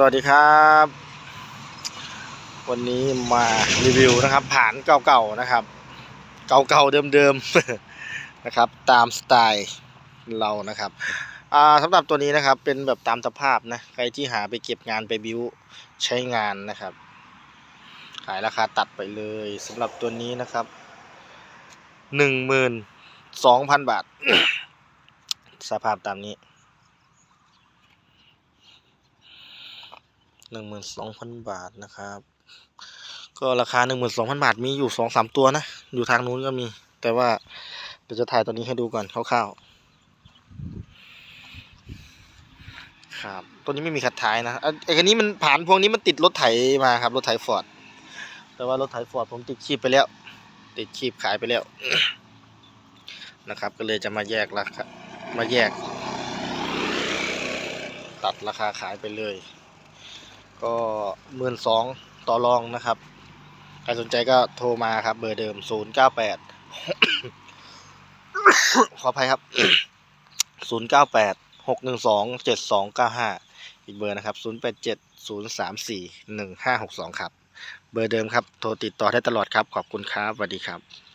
สวัสดีครับ วันนี้มารีวิวนะครับผ่านเก่าๆนะครับ เก่าๆเดิมๆนะครับ ตามสไตล์เรานะครับสำหรับตัวนี้นะครับเป็นแบบตามสภาพนะใครที่หาไปเก็บงานไปบิวใช้งานนะครับ ขายราคาตัดไปเลยสำหรับตัวนี้นะครับหนึ่งหมื่นสองพันบาท สภาพตามนี้ หนึ่งหมื่นสองพันบาทนะครับ ก็ราคาหนึ่งหมื่นสองพันบาทมีอยู่สองสามตัวนะ อยู่ทางนู้นก็มี แต่ว่าเดี๋ยวจะถ่ายตัวนี้ให้ดูก่อนคร่าวๆครับ ตัวนี้ไม่มีขัดท้ายนะอะไอ้คันนี้มันผ่านพวงนี้มันติดรถไถมาครับ รถไถฟอร์ด แต่ว่ารถไถฟอร์ดผมติดชีพไปแล้ว ติดชีพขายไปแล้วนะครับ ก็เลยจะมาแยกราคามาแยก ตัดราคาขายไปเลย ก็หมื่นสองต่อรองนะครับ ใครสนใจก็โทรมาครับ เบอร์เดิมศูนย์เก้าแปดขออภัยครับศูนย์เก้าแปดหกหนึ่งสองเจ็ดสองเก้าห้าอีกเบอร์นะครับศูนย์แปดเจ็ดศูนย์สามสี่หนึ่งห้าหกสองครับ เบอร์เดิมครับ โทรติดต่อได้ตลอดครับ ขอบคุณครับสวัสดีครับ